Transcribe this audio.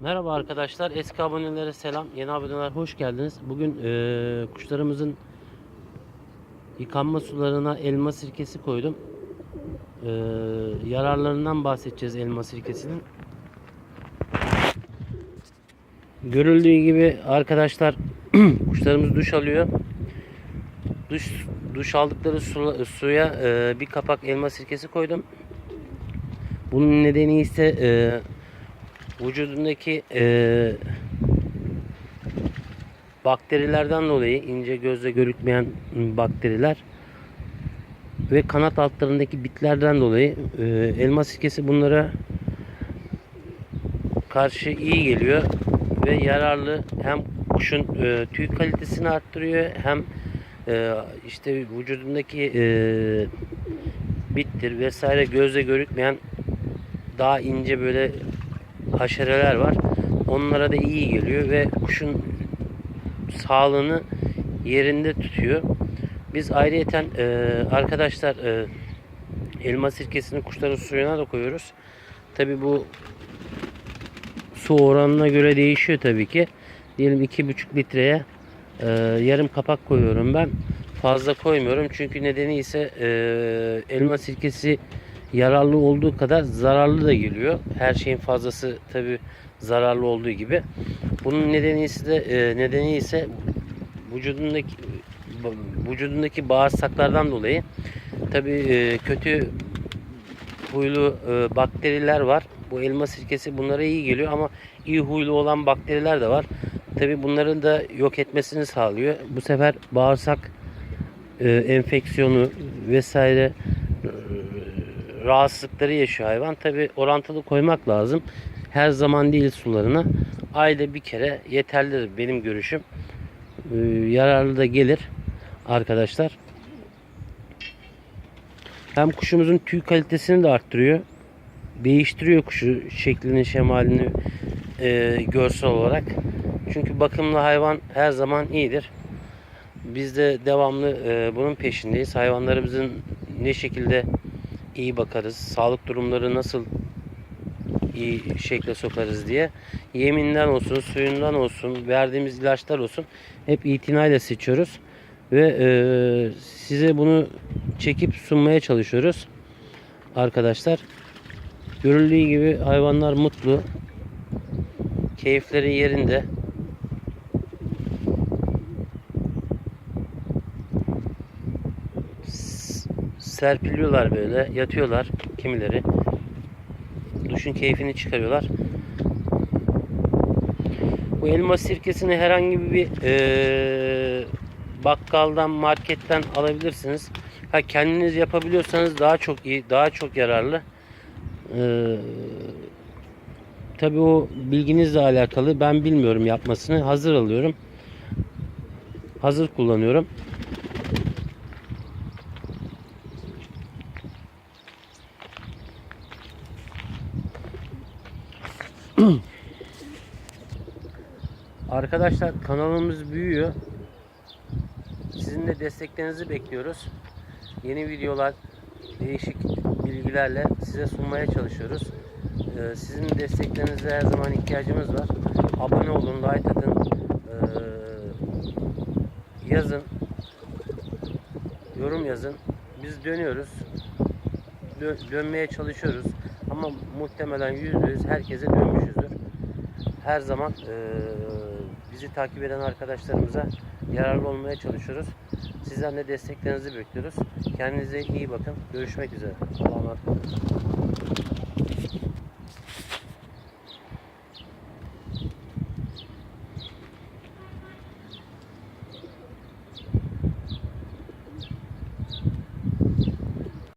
Merhaba arkadaşlar. Eski abonelere selam. Yeni aboneler hoş geldiniz. Bugün eee, kuşlarımızın yıkanma sularına elma sirkesi koydum. Eee, yararlarından bahsedeceğiz elma sirkesinin. Görüldüğü gibi arkadaşlar kuşlarımız duş alıyor. Duş duş aldıkları sula- suya eee, bir kapak elma sirkesi koydum. Bunun nedeni ise eee vücudundaki eee, bakterilerden dolayı ince gözle görükmeyen bakteriler ve kanat altlarındaki bitlerden dolayı eee, elma sirkesi bunlara karşı iyi geliyor ve yararlı. Hem kuşun eee, tüy kalitesini arttırıyor hem eee, işte vücudundaki eee, bittir vesaire gözle görükmeyen daha ince böyle haşereler var. Onlara da iyi geliyor ve kuşun sağlığını yerinde tutuyor. Biz ayrıyeten e, arkadaşlar e, elma sirkesini kuşların suyuna da koyuyoruz. Tabi bu su oranına göre değişiyor tabii ki. Diyelim 2,5 litreye e, yarım kapak koyuyorum ben. Fazla koymuyorum çünkü nedeni ise e, elma sirkesi yararlı olduğu kadar zararlı da geliyor. Her şeyin fazlası tabi zararlı olduğu gibi. Bunun nedeni ise de e, nedeni ise vücudundaki vücudundaki bağırsaklardan dolayı tabi e, kötü huylu e, bakteriler var. Bu elma sirkesi bunlara iyi geliyor ama iyi huylu olan bakteriler de var. Tabi bunların da yok etmesini sağlıyor. Bu sefer bağırsak e, enfeksiyonu vesaire rahatsızlıkları yaşıyor hayvan. Tabi orantılı koymak lazım. Her zaman değil sularına. Ayda bir kere yeterlidir benim görüşüm. Ee, yararlı da gelir arkadaşlar. Hem kuşumuzun tüy kalitesini de arttırıyor. Değiştiriyor kuşu şeklini, şemalini e, görsel olarak. Çünkü bakımlı hayvan her zaman iyidir. Biz de devamlı e, bunun peşindeyiz. Hayvanlarımızın ne şekilde iyi bakarız, sağlık durumları nasıl iyi şekle sokarız diye. Yeminden olsun, suyundan olsun, verdiğimiz ilaçlar olsun hep itinayla seçiyoruz. Ve e, size bunu çekip sunmaya çalışıyoruz. Arkadaşlar. Görüldüğü gibi hayvanlar mutlu. Keyifleri yerinde. Serpiliyorlar böyle, yatıyorlar kimileri. Duşun keyfini çıkarıyorlar. Bu elma sirkesini herhangi bir eee, bakkaldan, marketten alabilirsiniz. Ha kendiniz yapabiliyorsanız daha çok iyi, daha çok yararlı. Eee Tabii o bilginizle alakalı. Ben bilmiyorum yapmasını. Hazır alıyorum. Hazır kullanıyorum. Arkadaşlar kanalımız büyüyor. Sizin de desteklerinizi bekliyoruz. Yeni videolar, değişik bilgilerle size sunmaya çalışıyoruz. Ee, sizin desteklerinize her zaman ihtiyacımız var. Abone olun, like atın, ee, yazın, yorum yazın. Biz dönüyoruz. Dö- dönmeye çalışıyoruz. Ama muhtemelen %100 herkese dönmüşüzdür her zaman eee, bizi takip eden arkadaşlarımıza yararlı olmaya çalışıyoruz. Sizden de desteklerinizi bekliyoruz. Kendinize iyi bakın. Görüşmek üzere. Allah'a emanet olun.